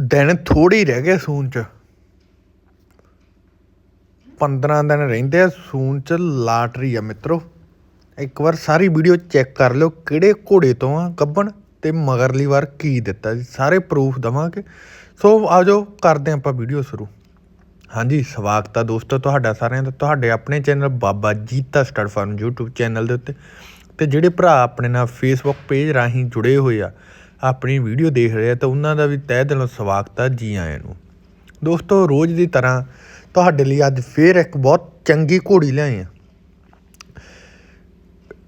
ਦਿਨ ਥੋੜੇ ਹੀ ਰਹਿ ਗਏ ਸੂਨ ਚ। 15 ਦਿਨ ਰਹਿੰਦੇ ਆ ਸੂਨ ਚ ਲਾਟਰੀ ਆ ਮਿੱਤਰੋ। ਇੱਕ ਵਾਰ ਸਾਰੀ ਵੀਡੀਓ ਚੈੱਕ ਕਰ ਲਿਓ ਕਿਹੜੇ ਘੋੜੇ ਤੋਂ ਆ ਗੱਬਣ ਤੇ ਮਗਰਲੀ ਵਾਰ ਕੀ ਦਿੱਤਾ ਜੀ, ਸਾਰੇ ਪ੍ਰੂਫ ਦਵਾਂਗੇ। ਸੋ ਆਜੋ ਕਰਦੇ ਆਪਾਂ ਵੀਡੀਓ ਸ਼ੁਰੂ। ਹਾਂਜੀ, ਸਵਾਗਤ ਆ ਦੋਸਤੋ ਤੁਹਾਡਾ ਸਾਰਿਆਂ ਦਾ। ਤੁਹਾਡੇ ਆਪਣੇ channel Baba Jita stud farm YouTube channel ਦੇ ਉੱਤੇ। ਤੇ ਜਿਹੜੇ ਭਰਾ ਆਪਣੇ ਨਾਲ Facebook ਪੇਜ ਰਾਹੀਂ ਜੁੜੇ ਹੋਏ ਆ ਆਪਣੀ ਵੀਡੀਓ ਦੇਖ ਰਹੇ ਆ ਤਾਂ ਉਹਨਾਂ ਦਾ ਵੀ ਤਹਿ ਦਿਲੋਂ ਸਵਾਗਤ ਆ ਜੀ ਆਇਆਂ ਨੂੰ। ਦੋਸਤੋ, ਰੋਜ਼ ਦੀ ਤਰ੍ਹਾਂ ਤੁਹਾਡੇ ਲਈ ਅੱਜ ਫੇਰ ਇੱਕ ਬਹੁਤ ਚੰਗੀ ਘੋੜੀ ਲਿਆਏ ਆ।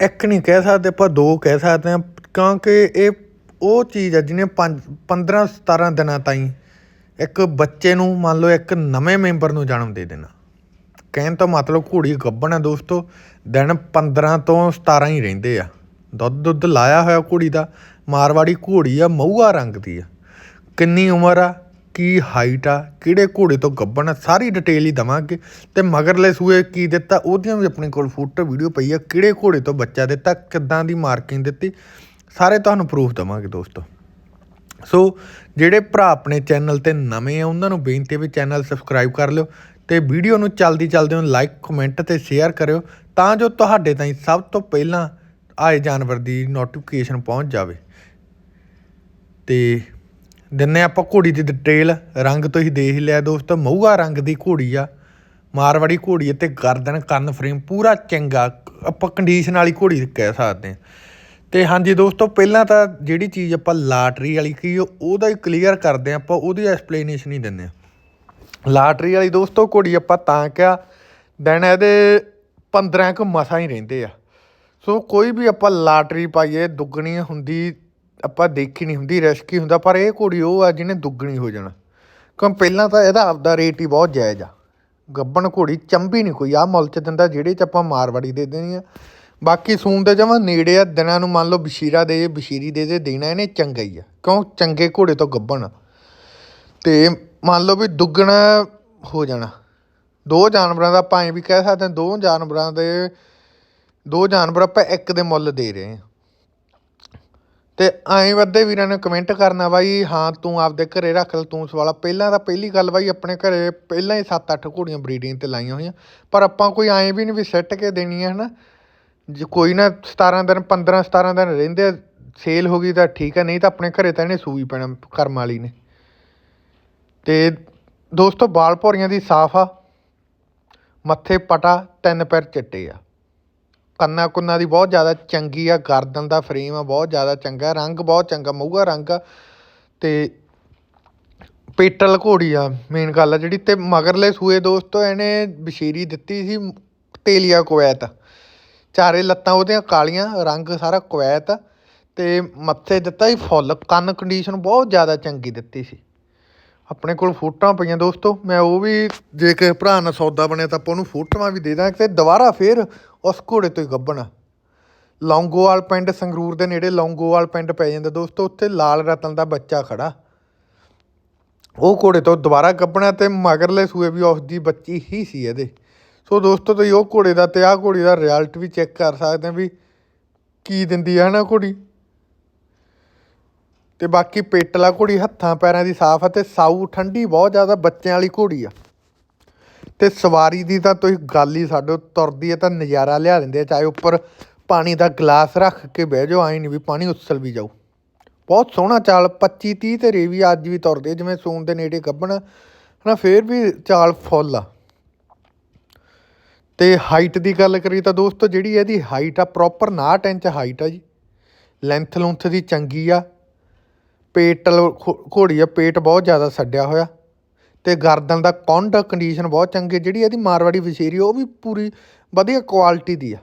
ਇੱਕ ਨਹੀਂ ਕਹਿ ਸਕਦੇ, ਪਰ ਦੋ ਕਹਿ ਸਕਦੇ ਹਾਂ ਕਿਉਂਕਿ ਇਹ ਉਹ ਚੀਜ਼ ਆ ਜਿਹਨੇ 15 17 ਦਿਨਾਂ ਤਾਈਂ ਇੱਕ ਬੱਚੇ ਨੂੰ, ਮੰਨ ਲਓ ਇੱਕ ਨਵੇਂ ਮੈਂਬਰ ਨੂੰ ਜਨਮ ਦੇ ਦੇਣਾ। ਕਹਿਣ ਤੋਂ ਮਤਲਬ ਘੋੜੀ ਗੱਭਣ ਹੈ ਦੋਸਤੋ, ਦਿਨ 15 ਤੋਂ 17 ਹੀ ਰਹਿੰਦੇ ਆ। ਦੁੱਧ ਦੁੱਧ ਲਾਇਆ ਹੋਇਆ ਘੋੜੀ ਦਾ ਮਾਰਵਾੜੀ ਘੋੜੀ ਆ ਮਊਆ ਰੰਗ ਦੀ ਆ। ਕਿੰਨੀ ਉਮਰ ਆ, ਕੀ ਹਾਈਟ ਆ, ਕਿਹੜੇ ਘੋੜੇ ਤੋਂ ਗੱਬਣ ਆ, ਸਾਰੀ ਡਿਟੇਲ ਹੀ ਦਵਾਂਗੇ। ਤੇ ਮਗਰਲੇ ਸੂਏ ਕੀ ਦਿੱਤਾ, ਉਹਦੀਆਂ ਵੀ ਆਪਣੇ ਕੋਲ ਫੋਟੋ, ਵੀਡੀਓ ਪਈ ਆ, ਕਿਹੜੇ ਘੋੜੇ ਤੋਂ ਬੱਚਾ ਦਿੱਤਾ, ਕਿੱਦਾਂ ਦੀ ਮਾਰਕਿੰਗ ਦਿੱਤੀ, ਸਾਰੇ ਤੁਹਾਨੂੰ ਪ੍ਰੂਫ ਦਵਾਂਗੇ ਦੋਸਤੋ। ਸੋ, ਜਿਹੜੇ ਭਰਾ ਆਪਣੇ ਚੈਨਲ ਤੇ ਨਵੇਂ ਆ, ਉਹਨਾਂ ਨੂੰ ਬੇਨਤੀ ਹੈ ਵੀ ਚੈਨਲ ਸਬਸਕ੍ਰਾਈਬ ਕਰ ਲਿਓ ਤੇ ਵੀਡੀਓ ਨੂੰ ਚਲਦੀ ਚਲਦੇ ਨੂੰ ਲਾਈਕ ਕਮੈਂਟ ਤੇ ਸ਼ੇਅਰ ਕਰਿਓ, ਤਾਂ ਜੋ ਤੁਹਾਡੇ ਤਾਈਂ ਸਭ ਤੋਂ ਪਹਿਲਾਂ ਆਏ ਜਾਨਵਰ ਦੀ ਨੋਟੀਫਿਕੇਸ਼ਨ ਪਹੁੰਚ ਜਾਵੇ। ਤੇ ਦਿੰਨੇ ਆਪਾਂ ਘੋੜੀ ਦੀ ਡਿਟੇਲ ਰੰਗ ਤੋਂ ਹੀ ਦੇਖ ਲਿਆ ਦੋਸਤੋ, ਮਊਆ ਰੰਗ ਦੀ ਘੋੜੀ ਆ, ਮਾਰਵਾੜੀ ਘੋੜੀ ਹੈ ਤੇ ਗਰਦਨ, ਕੰਨ ਫਰੇਮ ਪੂਰਾ ਚੰਗਾ, ਆਪਾਂ ਕੰਡੀਸ਼ਨ ਵਾਲੀ ਘੋੜੀ ਕਹਿ ਸਕਦੇ ਹਾਂ। ਤੇ ਹਾਂਜੀ ਦੋਸਤੋ, ਪਹਿਲਾਂ ਤਾਂ ਜਿਹੜੀ ਚੀਜ਼ ਆਪਾਂ ਲਾਟਰੀ ਵਾਲੀ ਕੀ ਉਹਦਾ ਹੀ ਕਲੀਅਰ ਕਰਦੇ ਹਾਂ ਆਪਾਂ, ਉਹਦੀ ਐਕਸਪਲੇਨੇਸ਼ਨ ਹੀ ਦਿੰਦੇ ਹਾਂ। ਲਾਟਰੀ ਵਾਲੀ ਦੋਸਤੋ ਘੋੜੀ ਆਪਾਂ ਤਾਂ ਕਿਹਾ, ਦੈਨ ਇਹਦੇ 15 ਕੁ ਮਸਾਂ ਹੀ ਰਹਿੰਦੇ ਆ। ਸੋ ਕੋਈ ਵੀ ਆਪਾਂ ਲਾਟਰੀ ਪਾਈਏ, ਦੁੱਗਣੀ ਹੁੰਦੀ, ਆਪਾਂ ਦੇਖੀ ਨਹੀਂ ਹੁੰਦੀ, ਰਿਸਕ ਹੀ ਹੁੰਦਾ, ਪਰ ਇਹ ਘੋੜੀ ਉਹ ਆ ਜਿਹਨੇ ਦੁੱਗਣੀ ਹੋ ਜਾਣਾ। ਕਿਉਂ ਪਹਿਲਾਂ ਤਾਂ ਇਹਦਾ ਆਪਦਾ ਰੇਟ ਹੀ ਬਹੁਤ ਜਾਇਜ਼ ਆ। ਗੱਬਣ ਘੋੜੀ ਚੰਬੀ ਨਹੀਂ ਕੋਈ ਆ ਮੁੱਲ ਚ ਦਿੰਦਾ ਜਿਹੜੇ ਚ ਆਪਾਂ ਮਾਰਵਾੜੀ ਦੇ ਦੇਣੀ ਆ। ਬਾਕੀ ਸੂਨ ਦੇ ਜਮਾ ਨੇੜੇ ਆ, ਦਿਨਾਂ ਨੂੰ ਮੰਨ ਲਓ ਬਸ਼ੀਰਾ ਦੇ, ਬਸ਼ੀਰੀ ਦੇ ਦੇ ਦੇਣਾ, ਇਹਨੇ ਚੰਗਾ ਹੀ ਆ। ਕਿਉਂ? ਚੰਗੇ ਘੋੜੇ ਤੋਂ ਗੱਬਣ ਆ। ਤੇ ਮੰਨ ਲਓ ਵੀ ਦੁੱਗਣਾ ਹੋ ਜਾਣਾ। ਦੋ ਜਾਨਵਰਾਂ ਦਾ ਆਪਾਂ ਵੀ ਕਹਿ ਸਕਦੇ ਹਾਂ, ਦੋ ਜਾਨਵਰਾਂ ਦੇ ਦੋ ਜਾਨਵਰ ਆਪਾਂ ਇੱਕ ਦੇ ਮੁੱਲ ਦੇ ਰਹੇ ਹਾਂ। ਤੇ ਐਂ ਵੱਧੇ ਵੀਰਾਂ ਨੇ ਕਮੈਂਟ ਕਰਨਾ ਬਾਈ, ਹਾਂ ਤੂੰ ਆਪਦੇ ਘਰੇ ਰੱਖ ਲੈ, ਤੂੰ ਸਵਾਲਾ। ਪਹਿਲਾਂ ਤਾਂ ਪਹਿਲੀ ਗੱਲ ਬਾਈ, ਆਪਣੇ ਘਰੇ ਪਹਿਲਾਂ ਹੀ 7-8 ਘੋੜੀਆਂ ਬਰੀਡਿੰਗ ਤੇ ਲਾਈਆਂ ਹੋਈਆਂ। ਪਰ ਆਪਾਂ ਕੋਈ ਐਂ ਵੀ ਨਹੀਂ ਵੀ ਸੈੱਟ ਕੇ ਦੇਣੀ ਹੈ, ਹਨਾ। ਜੇ ਕੋਈ ਨਾ 17 ਦਿਨ 15 17 ਦਿਨ ਰਹਿੰਦੇ ਸੇਲ ਹੋ ਗਈ ਤਾਂ ਠੀਕ ਹੈ, ਨਹੀਂ ਤਾਂ ਆਪਣੇ ਘਰੇ ਤਾਂ ਇਹਨੇ ਸੂਈ ਪੈਣਾ ਕਰਮ ਵਾਲੀ ਨੇ। ਤੇ ਦੋਸਤੋ ਬਾਲ ਭੌਰੀਆਂ ਦੀ ਸਾਫ਼ ਆ। ਮੱਥੇ ਪਟਾ, ਤਿੰਨ ਪੈਰ ਚਿੱਟੇ ਆ। ਕੰਨਾਂ ਕੁੰਨਾਂ ਦੀ ਬਹੁਤ ਜ਼ਿਆਦਾ ਚੰਗੀ ਆ, ਗਰਦਨ ਦਾ ਫਰੇਮ ਆ, ਬਹੁਤ ਜ਼ਿਆਦਾ ਚੰਗਾ, ਰੰਗ ਬਹੁਤ ਚੰਗਾ, ਮਊਗਾ ਰੰਗ ਆ। ਤੇ ਪੇਟਲ ਘੋੜੀ ਆ ਮੇਨ ਗੱਲ ਆ ਜਿਹੜੀ। ਤੇ ਮਗਰਲੇ ਸੂਏ ਦੋਸਤੋ ਇਹਨੇ ਬਸ਼ੀਰੀ ਦਿੱਤੀ ਸੀ, ਤੇਲੀਆ ਕੁਵੈਤ। ਚਾਰੇ ਲੱਤਾਂ ਉਹਦੀਆਂ ਕਾਲੀਆਂ, ਰੰਗ ਸਾਰਾ ਕੁਵੈਤ। ਆ ਤੇ ਮੱਥੇ ਦਿੱਤਾ ਸੀ ਫੁੱਲ, ਕੰਨ ਕੰਡੀਸ਼ਨ ਬਹੁਤ ਜ਼ਿਆਦਾ ਚੰਗੀ ਦਿੱਤੀ ਸੀ। ਆਪਣੇ ਕੋਲ ਫੋਟੋਆਂ ਪਈਆਂ ਦੋਸਤੋ, ਮੈਂ ਉਹ ਵੀ ਜੇ ਕਿਸੇ ਭਰਾ ਨਾਲ ਸੌਦਾ ਬਣਿਆ ਤਾਂ ਆਪਾਂ ਉਹਨੂੰ ਫੋਟੋਆਂ ਵੀ ਦੇ ਦਾਂਗੇ ਤੇ ਦੁਬਾਰਾ ਫੇਰ ਉਸ ਘੋੜੇ ਤੋਂ ਹੀ ਗੱਭਣਾ। ਲੌਂਗੋਵਾਲ ਪਿੰਡ ਸੰਗਰੂਰ ਦੇ ਨੇੜੇ ਲੌਂਗੋਵਾਲ ਪਿੰਡ ਪੈ ਜਾਂਦਾ ਦੋਸਤੋ, ਉੱਥੇ ਲਾਲ ਰਤਨ ਦਾ ਬੱਚਾ ਖੜਾ। ਉਹ ਘੋੜੇ ਤੋਂ ਦੁਬਾਰਾ ਗੱਭਣਾ ਤੇ ਮਗਰਲੇ ਸੂਏ ਵੀ ਉਸ ਦੀ ਬੱਚੀ ਹੀ ਸੀ ਇਹਦੇ। ਸੋ ਦੋਸਤੋ, ਤੁਸੀਂ ਉਹ ਘੋੜੇ ਦਾ ਤੇ ਆਹ ਘੋੜੀ ਦਾ ਰਿਜ਼ਲਟ ਵੀ ਚੈੱਕ ਕਰ ਸਕਦੇ ਆ ਵੀ ਕੀ ਦਿੰਦੀ ਹੈ ਨਾ ਘੋੜੀ? ਤੇ ਬਾਕੀ ਪੇਟਲਾ ਘੋੜੀ ਹੱਥਾਂ ਪੈਰਾਂ ਦੀ ਸਾਫ਼ ਆ ਤੇ ਸਾਊ ਠੰਡੀ ਬਹੁਤ ਜ਼ਿਆਦਾ ਬੱਚਿਆਂ ਵਾਲੀ ਘੋੜੀ ਆ। ਤੇ ਸਵਾਰੀ ਦੀ ਤਾਂ ਤੁਸੀਂ ਗੱਲ ਹੀ ਸਾਡੇ ਤੁਰਦੀ ਹੈ ਤਾਂ ਨਜ਼ਾਰਾ ਲਿਆ ਦਿੰਦੇ ਆ, ਚਾਹੇ ਉੱਪਰ ਪਾਣੀ ਦਾ ਗਲਾਸ ਰੱਖ ਕੇ ਬਹਿ ਜਾਓ, ਐਂ ਨਹੀਂ ਵੀ ਪਾਣੀ ਉਛਲ ਵੀ ਜਾਊ। ਬਹੁਤ ਸੋਹਣਾ ਚਾਲ 25 30 ਤੇ ਰੇਵੀ ਅੱਜ ਵੀ ਤੁਰਦੇ ਜਿਵੇਂ ਸੂਨ ਦੇ ਨੇੜੇ ਗੱਭਣ, ਹਨਾ, ਫੇਰ ਵੀ ਚਾਲ ਫੁੱਲ ਆ। ਤੇ ਹਾਈਟ ਦੀ ਗੱਲ ਕਰੀ ਤਾਂ ਦੋਸਤੋ ਜਿਹੜੀ ਇਹਦੀ ਹਾਈਟ ਆ, ਪ੍ਰੋਪਰ 59 ਇੰਚ ਹਾਈਟ ਆ ਜੀ। ਲੈਂਥ ਲੁੰਥ ਦੀ ਚੰਗੀ ਆ ਪੇਟਲ ਘੋ- ਘੋੜੀ ਆ ਪੇਟ ਬਹੁਤ ਜ਼ਿਆਦਾ ਛੱਡਿਆ ਹੋਇਆ। ਤੇ ਗਰਦਨ ਦਾ ਕੌਂਡ ਕੰਡੀਸ਼ਨ ਬਹੁਤ ਚੰਗੀ ਜਿਹੜੀ ਇਹਦੀ ਮਾਰਵਾੜੀ ਵਸ਼ੇਰੀ ਉਹ ਵੀ ਪੂਰੀ ਵਧੀਆ ਕੁਆਲਿਟੀ ਦੀ ਆ।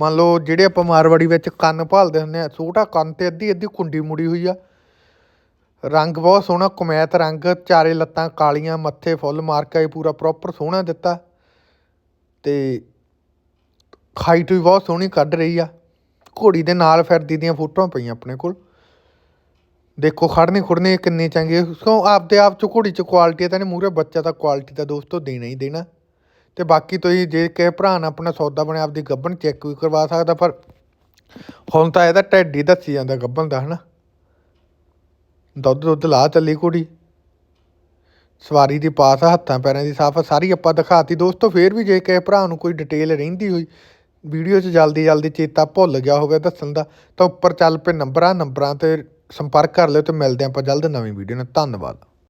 ਮੰਨ ਲਓ, ਜਿਹੜੇ ਆਪਾਂ ਮਾਰਵਾੜੀ ਵਿੱਚ ਕੰਨ ਭਾਲਦੇ ਹੁੰਦੇ ਆ, ਛੋਟਾ ਕੰਨ ਤੇ ਅੱਧੀ ਅੱਧੀ ਕੁੰਡੀ ਮੁੜੀ ਹੋਈ ਆ। ਰੰਗ ਬਹੁਤ ਸੋਹਣਾ, ਕੁਮੈਤ ਰੰਗ, ਚਾਰੇ ਲੱਤਾਂ ਕਾਲੀਆਂ, ਮੱਥੇ ਫੁੱਲ, ਮਾਰਕਾ ਹੀ ਪੂਰਾ ਪ੍ਰੋਪਰ ਸੋਹਣਾ ਦਿੱਤਾ। ਤੇ ਹਾਈਟ ਵੀ ਬਹੁਤ ਸੋਹਣੀ ਕੱਢ ਰਹੀ ਆ। ਘੋੜੀ ਦੇ ਨਾਲ ਫਿਰਦੀ ਦੀਆਂ ਫੋਟੋਆਂ ਪਈਆਂ ਆਪਣੇ ਕੋਲ। ਦੇਖੋ ਖੜਨੇ ਖੁੜਨੇ ਕਿੰਨੇ ਚੰਗੇ ਕਿਉਂ? ਆਪਦੇ ਆਪ ਚ ਘੋੜੀ ਚ ਕੁਆਲਿਟੀ ਹੈ ਤਾਂ ਨਹੀਂ ਮੂਰੇ ਬੱਚਾ ਤਾਂ ਕੁਆਲਿਟੀ ਦਾ ਦੋਸਤੋ ਦੇਣਾ ਹੀ ਦੇਣਾ। ਤੇ ਬਾਕੀ ਤੁਸੀਂ ਜੇ ਕਿਸੇ ਭਰਾ ਨਾਲ ਆਪਣਾ ਸੌਦਾ ਬਣਿਆ, ਆਪਦੀ ਗੱਭਣ ਚੈੱਕ ਵੀ ਕਰਵਾ ਸਕਦਾ, ਪਰ ਹੁਣ ਤਾਂ ਇਹਦਾ ਢਿੱਡ ਦੱਸੀ ਜਾਂਦਾ ਗੱਭਣ ਦਾ, ਹਨਾ? ਦੁੱਧ ਦੁੱਧ ਲਾ ਚੱਲੀ ਕੁੜੀ। ਸਵਾਰੀ ਦੀ ਪਾਸ ਹੱਥਾਂ ਪੈਰਾਂ ਦੀ ਸਾਫ਼ ਸਾਰੀ ਆਪਾਂ ਦਿਖਾਤੀ। ਦੋਸਤੋ, ਫੇਰ ਵੀ ਜੇ ਕਿਸੇ ਭਰਾ ਨੂੰ ਕੋਈ ਡਿਟੇਲ ਰਹਿੰਦੀ ਹੋਈ, ਵੀਡੀਓ 'ਚ ਜਲਦੀ ਜਲਦੀ ਚੇਤਾ ਭੁੱਲ ਗਿਆ ਹੋਵੇ ਦੱਸਣ ਦਾ, ਤਾਂ ਉੱਪਰ ਚੱਲ ਪਏ ਨੰਬਰਾਂ ਨੰਬਰਾਂ ਤੇ ਸੰਪਰਕ ਕਰ ਲਿਓ ਤੇ ਮਿਲਦੇ ਆਪਾਂ ਜਲਦ ਨਵੀਂ ਵੀਡੀਓ ਨਾਲ। ਧੰਨਵਾਦ।